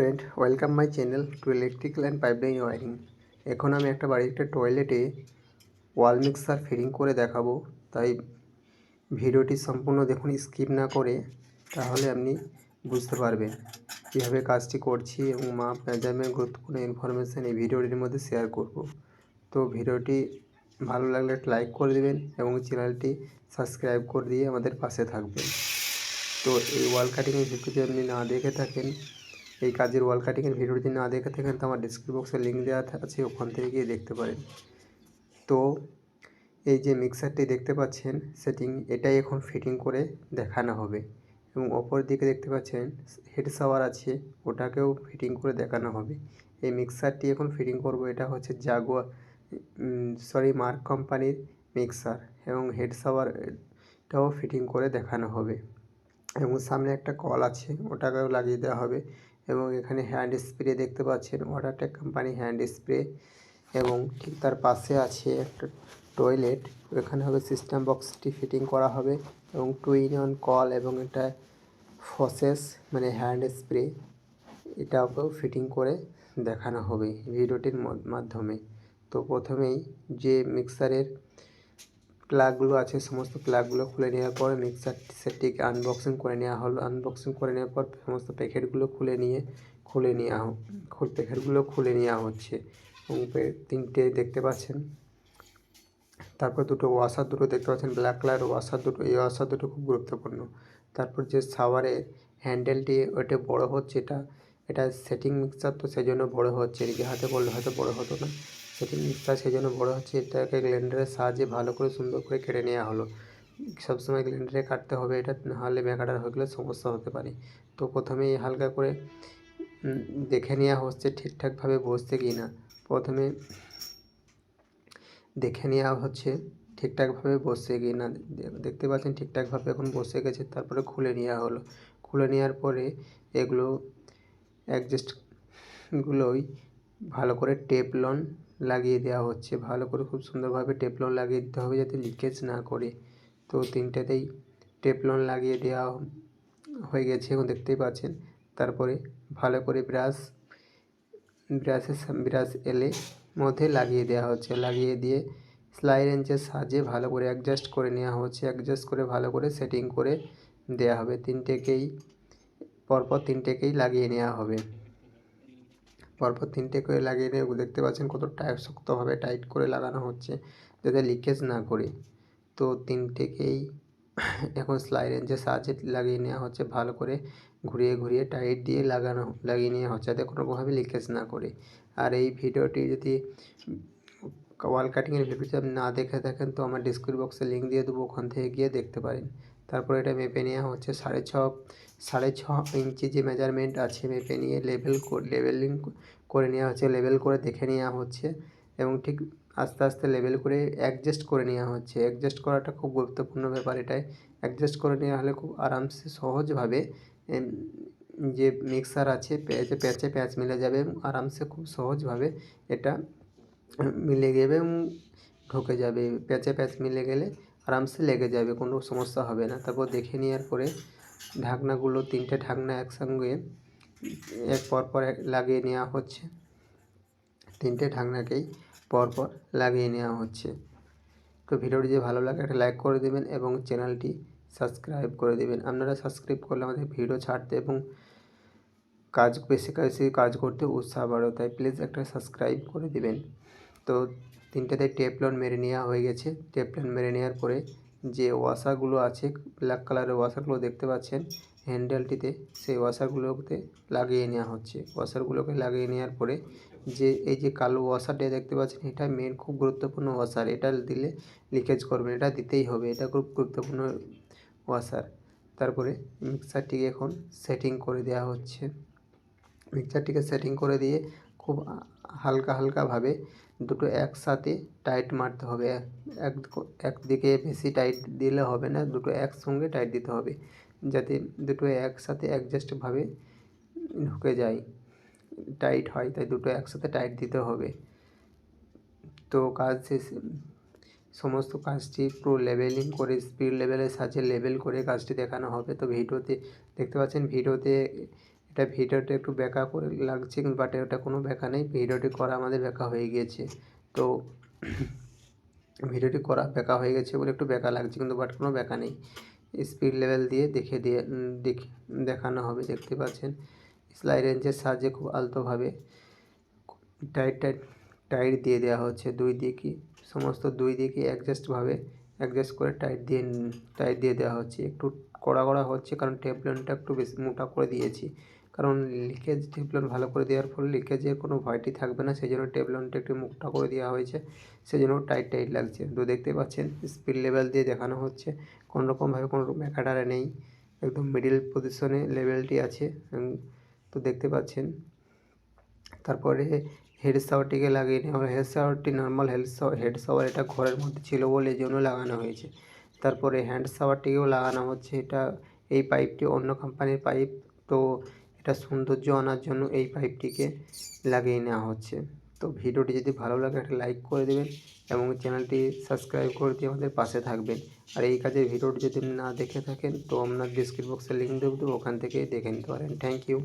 Friend welcome my channel to electrical and pipeline wiring এখন আমি একটা বাড়ির একটা টয়লেটে ওয়াল মিক্সার ফিটিং করে দেখাবো। তাই ভিডিওটি সম্পূর্ণ দেখুন স্কিপ না করে, তাহলে আপনি বুঝতে পারবেন কীভাবে কাজটি করছি এবং মাপ মেজারমেন্ট গুরুত্বপূর্ণ ইনফরমেশান এই ভিডিওটির মধ্যে শেয়ার করব। তো ভিডিওটি ভালো লাগলে লাইক করে দেবেন এবং চ্যানেলটি সাবস্ক্রাইব করে দিয়ে আমাদের পাশে থাকবেন। তো এই ওয়াল কাটিংয়ের ভিডিও যদি আপনি না দেখে থাকেন এই কাজের ওয়াল কাটিংয়ের ভিডিও যদি না দেখে থাকেন, তো আমার ডিসক্রিপশন বক্সে লিঙ্ক দেওয়া আছে, ওখান থেকে গিয়ে দেখতে পারেন। তো, এই যে মিক্সারটি দেখতে পাচ্ছেন সেটিং এটাই এখন ফিটিং করে দেখানো হবে। এবং অপর দিকে দেখতে পাচ্ছেন হেড শাওয়ার আছে, ওটাকেও ফিটিং করে দেখানো হবে। এই মিক্সারটি এখন ফিটিং করব, এটা হচ্ছে জাগুয়া সরি মার্ক কোম্পানির মিক্সার এবং হেড শাওয়ারটাও ফিটিং করে দেখানো হবে। এবং সামনে একটা কল আছে, ওটাকেও লাগিয়ে দেওয়া হবে। এবং এখানে হ্যান্ড স্প্রে দেখতে পাচ্ছেন। ওয়াটারটেক কোম্পানি হ্যান্ড স্প্রে এবং ঠিক তার পাশে আছে একটা টয়লেট এখানে হবে সিস্টেম বক্সটি ফিটিং করা হবে এবং টু ইন ওয়ান কল এবং এটা ফসেস মানে হ্যান্ড স্প্রে এটাকেও ফিটিং করে দেখানো হবে ভিডিওটির মাধ্যমে। তো প্রথমেই যে মিক্সারের প্লাগগুলো আছে, সমস্ত প্লাগগুলো খুলে নেওয়ার পর মিক্সার সেটটিকে আনবক্সিং করে নেওয়া হলো। আনবক্সিং করে নেওয়ার পর সমস্ত প্যাকেটগুলো খুলে নিয়ে, খুলে নেওয়া প্যাকেটগুলো খুলে নেওয়া হচ্ছে। এবং তিনটে দেখতে পাচ্ছেন। তারপর দুটো ওয়াশার দুটো দেখতে পাচ্ছেন। ব্ল্যাক কালার ওয়াশার দুটো, এই ওয়াশার দুটো খুব গুরুত্বপূর্ণ। তারপর যে শাওয়ারের হ্যান্ডেলটি ওটা বড় হচ্ছে, এটা এটা সেটিং মিক্সার তো সেই জন্য বড়ো হচ্ছে। এদিকে হাতে পড়লে হয়তো বড়ো হতো না। সেটিং মিক্সার সেই জন্য বড়ো হচ্ছে। এটাকে গ্রাইন্ডারের সাহায্যে ভালো করে সুন্দর করে কেটে নেওয়া হলো। সবসময় গ্রাইন্ডারে কাটতে হবে, এটা নাহলে ব্যাকাটার হয়ে গেলে সমস্যা হতে পারে। তো প্রথমেই হালকা করে দেখে নেওয়া হচ্ছে ঠিকঠাকভাবে বসছে কি না। প্রথমে দেখে নেওয়া হচ্ছে ঠিকঠাকভাবে বসে কি না। দেখতে পাচ্ছেন ঠিকঠাকভাবে এখন বসে গেছে, তারপরে খুলে নেওয়া হলো। খুলে নেওয়ার পরে এগুলো অ্যাডজাস্টগুলোই ভালো করে টেপলন লাগিয়ে দেওয়া হচ্ছে। ভালো করে খুব সুন্দরভাবে টেপলন লাগিয়ে দিতে হবে যাতে লিকেজ না করে। তো তিনটাতেই টেপলন লাগিয়ে দেওয়া হয়ে গেছে এখন দেখতেই পাচ্ছেন। তারপরে ভালো করে ব্রাশ ব্রাশের ব্রাশ এলে মধ্যে লাগিয়ে দেওয়া হচ্ছে। লাগিয়ে দিয়ে স্লাই রেঞ্চের সাহায্যে ভালো করে অ্যাডজাস্ট করে নেওয়া হচ্ছে। অ্যাডজাস্ট করে ভালো করে সেটিং করে দেওয়া হবে। তিনটেকেই, পরপর তিনটেকেই লাগিয়ে নেওয়া হবে। পরপর তিনটে করে লাগিয়ে নিয়ে দেখতে পাচ্ছেন কত টাইট শক্তভাবে টাইট করে লাগানো হচ্ছে, যাতে লিকেজ না করে। তো তিনটেকেই এখন স্লাই রেঞ্জের সাহায্যে লাগিয়ে নেওয়া হচ্ছে, ভালো করে ঘুরিয়ে ঘুরিয়ে টাইট দিয়ে লাগানো, লাগিয়ে নেওয়া হচ্ছে, যাতে কোনোভাবে লিকেজ না করে। আর এই ভিডিওটি যদি ওয়াল কাটিংয়ের ভিডিওটি আপনি না দেখে থাকেন, তো আমার ডিসক্রিপ বক্সে লিঙ্ক দিয়ে দেবো, ওখান থেকে গিয়ে দেখতে পারেন। তারপর এটা মেপে নেওয়া হচ্ছে সাড়ে ছ সাড়ে ছ ইঞ্চি যে মেজারমেন্ট আছে মেপে নিয়ে লেভেল লেভেলিং করে নেওয়া হচ্ছে লেভেল করে দেখে নেওয়া হচ্ছে এবং ঠিক আস্তে আস্তে লেভেল করে অ্যাডজাস্ট করে নেওয়া হচ্ছে। অ্যাডজাস্ট করাটা খুব গুরুত্বপূর্ণ ব্যাপার এটাই। অ্যাডজাস্ট করে নেওয়া হলে খুব আরামসে সহজভাবে যে মিক্সার আছে প্যাচে প্যাচে প্যাচ মিলে যাবে আরামসে খুব সহজভাবে এটা মিলে যাবে এবং ঢুকে যাবে। প্যাচে প্যাচ মিলে গেলে আরামসে লেগে যাবে, কোনো সমস্যা হবে না। তারপর দেখে নেওয়ার পরে ঢাকনাগুলো, তিনটে ঢাকনা একসঙ্গে এক পর পর লাগিয়ে নেওয়া হচ্ছে। তিনটে ঢাকনাকেই পরপর লাগিয়ে নেওয়া হচ্ছে। তো ভিডিওটি যদি ভালো লাগে, একটা লাইক করে দেবেন এবং চ্যানেলটি সাবস্ক্রাইব করে দেবেন। আপনারা সাবস্ক্রাইব করলে আমাদের ভিডিও ছাড়তে এবং কাজ, বেশি বেশি কাজ করতে উৎসাহ বাড়ো। তাই প্লিজ একটা সাবস্ক্রাইব করে দেবেন। তো তিনটেতে টেপলন মেরে নেওয়া হয়ে গেছে। টেপলন মেরে নেওয়ার পরে যে ওয়াশারগুলো আছে ব্ল্যাক কালারের ওয়াশারগুলো দেখতে পাচ্ছেন হ্যান্ডেলটিতে সেই ওয়াশারগুলোতে লাগিয়ে নেওয়া হচ্ছে। ওয়াশারগুলোকে লাগিয়ে নেওয়ার পরে যে, এই যে কালো ওয়াশারটা দেখতে পাচ্ছেন, এটা মেন খুব গুরুত্বপূর্ণ ওয়াশার এটা দিলে লিকেজ করবে, এটা দিতেই হবে, এটা খুব গুরুত্বপূর্ণ ওয়াশার তারপরে মিক্সারটিকে এখন সেটিং করে দেওয়া হচ্ছে। মিক্সারটিকে সেটিং করে দিয়ে খুব হালকা হালকাভাবে দুটো একসাথে টাইট মারতে হবে। এক একদিকে বেশি টাইট দিলে হবে না, দুটো একসঙ্গে টাইট দিতে হবে। যাতে দুটো একসাথে অ্যাডজাস্টভাবে ঢুকে যায় টাইট হয়, তাই দুটো একসাথে টাইট দিতে হবে। তো কাজ শেষে, সমস্ত কাজটি পুরো লেভেলিং করে স্পিড লেভেলের সাহায্যে লেভেল করে কাজটি দেখানো হবে। তো ভিডিওতে দেখতে পাচ্ছেন ভিডিওতে এটা ভিডিওটা একটু ব্যাকা করে লাগছে কিন্তু বাট এটা কোনো ব্যাকা নেই। ভিডিওটি করা আমাদের ব্যাকা হয়ে গিয়েছে। তো ভিডিওটি করা ব্যাকা হয়ে গেছে বলে একটু ব্যাকা লাগছে, কিন্তু বাট কোনো ব্যাকা নেই। স্পিড লেভেল দিয়ে দেখে দিয়ে দেখ- দেখানো হবে, দেখতে পাচ্ছেন। স্লাই রেঞ্জের সাহায্যে খুব আলতোভাবে টাইট টাইট টাইট দিয়ে দেওয়া হচ্ছে। দুই দিকই সমস্ত দুই দিকই অ্যাডজাস্টভাবে অ্যাডজাস্ট করে টাইট দিয়ে টাইট দিয়ে দেওয়া হচ্ছে। একটু কড়া কড়া হচ্ছে, কারণ টেপলনটা একটু বেশি মোটা করে দিয়েছি। কারণ লিকেজ টেপলন ভালো করে দেওয়ার ফলে লিকেজের কোনো ভয়টি থাকবে না সেই জন্য টেপলনটা একটু মোটা করে দেওয়া হয়েছে সেই জন্য টাইট টাইট লাগছে। তো দেখতে পাচ্ছেন, স্পিড লেভেল দিয়ে দেখানো হচ্ছে, কোনো রকমভাবে কোনো ব্যাকাটারে নেই, একদম মিডিল পজিশনে লেভেলটি আছে। তো দেখতে পাচ্ছেন, তারপরে হেড শাওয়ারটিকে লাগিয়ে নেওয়া head শাওয়ারটি normal head shower head shower এটা ঘরের মধ্যে ছিল বলে এই জন্য লাগানো হয়েছে। তারপরে হ্যান্ড শাওয়ারটিকেও লাগানো হচ্ছে। এটা এই পাইপটি অন্য কোম্পানির পাইপ তো এটা সৌন্দর্য আনার জন্য এই পাইপটিকে লাগিয়ে নেওয়া হচ্ছে। তো ভিডিওটি যদি ভালো লাগে, একটা লাইক করে দেবেন এবং চ্যানেলটি সাবস্ক্রাইব করে দিয়ে আমাদের পাশে থাকবেন। আর এই কাজের ভিডিওটি যদি না দেখে থাকেন, তো আপনার ডিসক্রিপ বক্সে লিঙ্ক দেবো, ওখান থেকে দেখে নিতে পারেন। Thank you